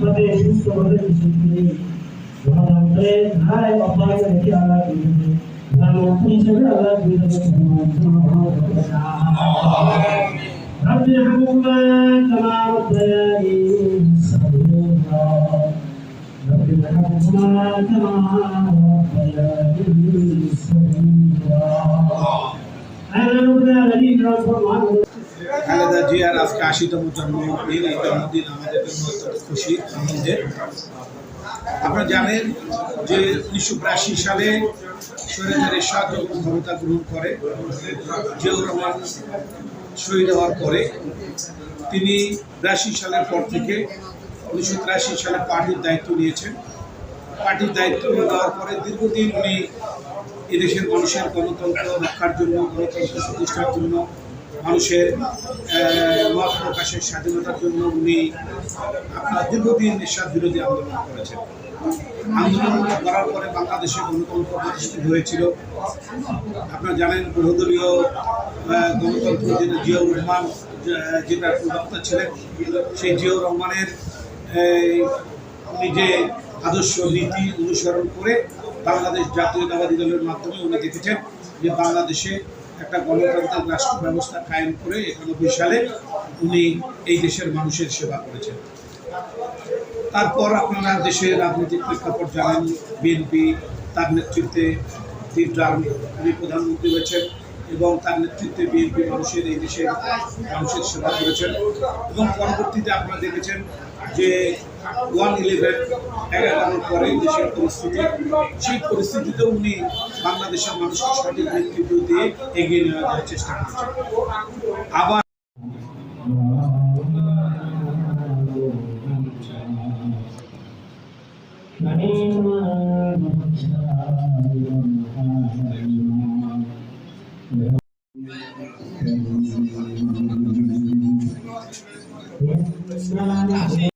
प्रदेश विश्व प्रदेश जिसमें वहांरे धाय अपाय के अलग दिन धाम ओपन से अलग दिन भगवान रब यहकुमा तमाम दयानी सबरा रब यहकुमा तमाम दयानी सबरा अरे लोग ना लगी ना फरमान জিয়ার আজকে আশিতম জন্মদিন এই জন্মদিন আমাদের জন্য অত্যন্ত খুশি, আনন্দের। আপনারা জানেন যে উনিশশো বিরাশি সালে এরশাদ যখন ক্ষমতা গ্রহণ করে, জিয়াউর রহমান শহীদ হওয়ার পরে। তিনি বিরাশি সালের পর থেকে উনিশশো তিরাশি সালে পার্টির দায়িত্ব নিয়েছেন। পার্টির দায়িত্ব নেওয়ার পরে দীর্ঘদিন উনি এদেশের মানুষের গণতন্ত্র রক্ষার জন্য, গণতন্ত্র প্রতিষ্ঠার জন্য মানুষের মত প্রকাশের স্বাধীনতার জন্য উনি আপনার দীর্ঘদিন নেশার বিরোধী আন্দোলন করেছেন। আন্দোলন করার পরে বাংলাদেশে গণতন্ত্র প্রতিষ্ঠিত হয়েছিল। আপনারা জানেন বহুদলীয় গণতন্ত্র যেটা জিয়াউর রহমান যেটা প্রবক্তা ছিলেন, সেই জিয়াউর রহমানের যে আদর্শ নীতি অনুসরণ করে বাংলাদেশ জাতীয়তাবাদী দলের মাধ্যমে উনি দেখেছেন যে বাংলাদেশে একটা গণতান্ত্রিক রাষ্ট্র ব্যবস্থা কায়েম করে একানব্বই সালে উনি এই দেশের মানুষের সেবা করেছেন। তারপর আপনারা দেশের রাজনৈতিক প্রেক্ষাপট জানেন, বিএনপি তার নেতৃত্বে উনি প্রধানমন্ত্রী হয়েছেন এবং তার নেতৃত্বে বিএনপি মানুষের এই দেশের মানুষের সেবা করেছেন। এবং পরবর্তীতে আপনারা দেখেছেন যে ওয়ান ইলেভেন এগারোর পরে দেশের পরিস্থিতি, সেই পরিস্থিতিতেও উনি বাংলাদেশের মানুষকে সঠিক নেতৃত্ব দিয়ে এগিয়ে নিয়ে যাওয়ার চেষ্টা করেছেন আবার.